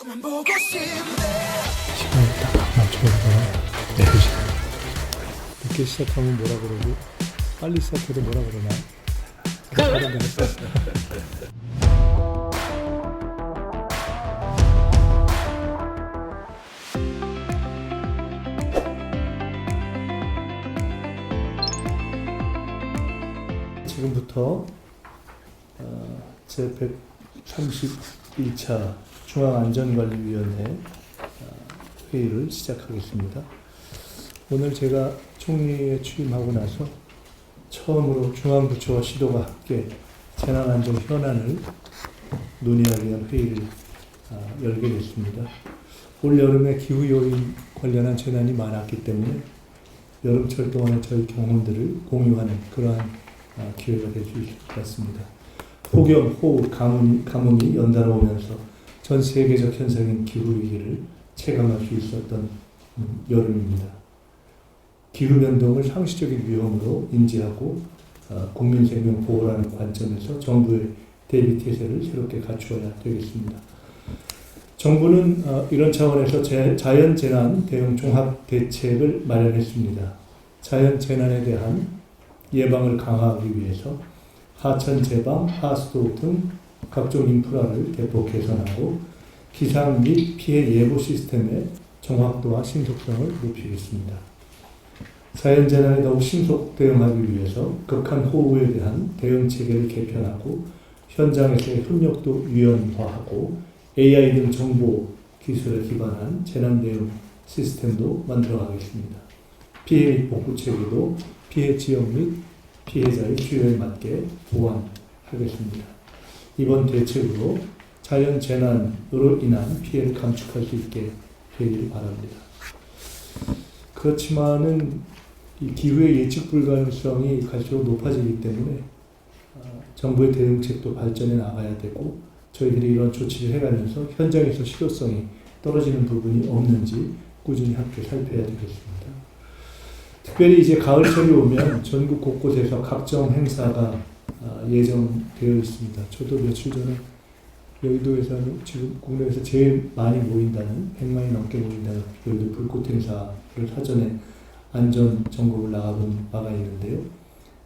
조금만 보고 싶네. 시간을 딱 맞춰서 네, 4시 늦게 시작하면 뭐라 그러고 빨리 시작해도 뭐라 그러나? 지금부터 어, 제 131차 중앙안전관리위원회 어, 회의를 시작하겠습니다. 오늘 제가 총리에 취임하고 나서 처음으로 중앙부처와 시도가 함께 재난안전 현안을 논의하기 위한 회의를 아, 열게 됐습니다. 올 여름에 기후 요인 관련한 재난이 많았기 때문에 여름철 동안의 저희 경험들을 공유하는 그러한 아, 기회가 될 수 있을 것 같습니다. 폭염, 호우, 가뭄, 가뭄이 연달아 오면서 전 세계적 현상인 기후 위기를 체감할 수 있었던 음, 여름입니다. 기후 변동을 상시적인 위험으로 인지하고 어, 국민 생명 보호라는 관점에서 정부의 대비 태세를 새롭게 갖추어야 되겠습니다. 정부는 어, 이런 차원에서 재- 자연 재난 대응 종합 대책을 마련했습니다. 자연 재난에 대한 예방을 강화하기 위해서 하천 제방, 하수도 등 각종 인프라를 대폭 개선하고 기상 및 피해 예보 시스템의 정확도와 신속성을 높이겠습니다. 자연재난에 더욱 신속 대응하기 위해서 극한 호우에 대한 대응 체계를 개편하고 현장에서의 협력도 유연화하고 AI 등 정보 기술에 기반한 재난 대응 시스템도 만들어가겠습니다. 피해 및 복구 체계도 피해 지역 및 피해자의需要에 맞게 보완하겠습니다. 이번 대책으로 자연 재난으로 인한 피해를 감축할 수 있게 되길 바랍니다. 그렇지만은 이 기후의 예측 불가능성이 갈수록 높아지기 때문에 어, 정부의 대응책도 발전해 나가야 되고 저희들이 이런 조치를 해가면서 현장에서 실효성이 떨어지는 부분이 없는지 꾸준히 함께 살펴야 되겠습니다. 특별히 이제 가을철이 오면 전국 곳곳에서 각종 행사가 아, 예정되어 있습니다. 저도 며칠 전에 여의도에서는 지금 국내에서 제일 많이 모인다는 100만이 넘게 모인다는 여의도 불꽃 행사를 사전에 안전 점검을 나가본 바가 있는데요.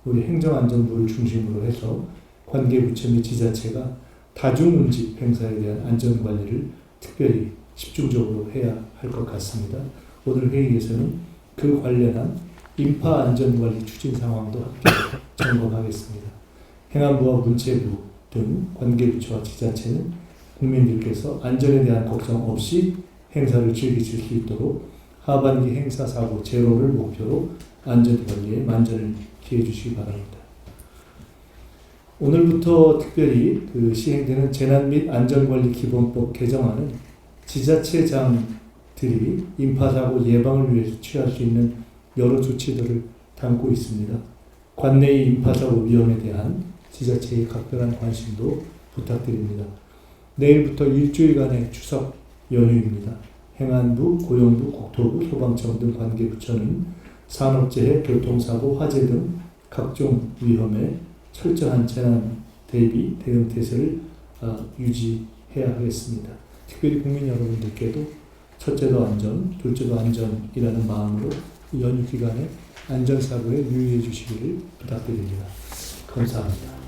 우리 행정안전부를 중심으로 해서 관계부처 및 지자체가 다중운집 행사에 대한 안전관리를 특별히 집중적으로 해야 할 것 같습니다. 오늘 회의에서는 그 관련한 인파 안전관리 추진 상황도 함께 점검하겠습니다. 행안부와 문체부 등 관계부처와 지자체는 국민들께서 안전에 대한 걱정 없이 행사를 즐기실 수 있도록 하반기 행사 사고 제로를 목표로 안전관리에 만전을 기해 주시기 바랍니다. 오늘부터 특별히 그 시행되는 재난 및 안전관리 기본법 개정안은 지자체장들이 인파사고 예방을 위해서 취할 수 있는 여러 조치들을 담고 있습니다. 관내의 인파사고 위험에 대한 지자체의 각별한 관심도 부탁드립니다. 내일부터 일주일간의 추석 연휴입니다. 행안부, 고용부, 국토부, 소방청 등 관계부처는 산업재해, 교통사고, 화재 등 각종 위험에 철저한 재난 대비 대응 태세를 아, 유지해야 하겠습니다. 특별히 국민 여러분들께도 첫째도 안전, 둘째도 안전이라는 마음으로 연휴 기간에 안전사고에 유의해 주시기를 부탁드립니다. 감사합니다.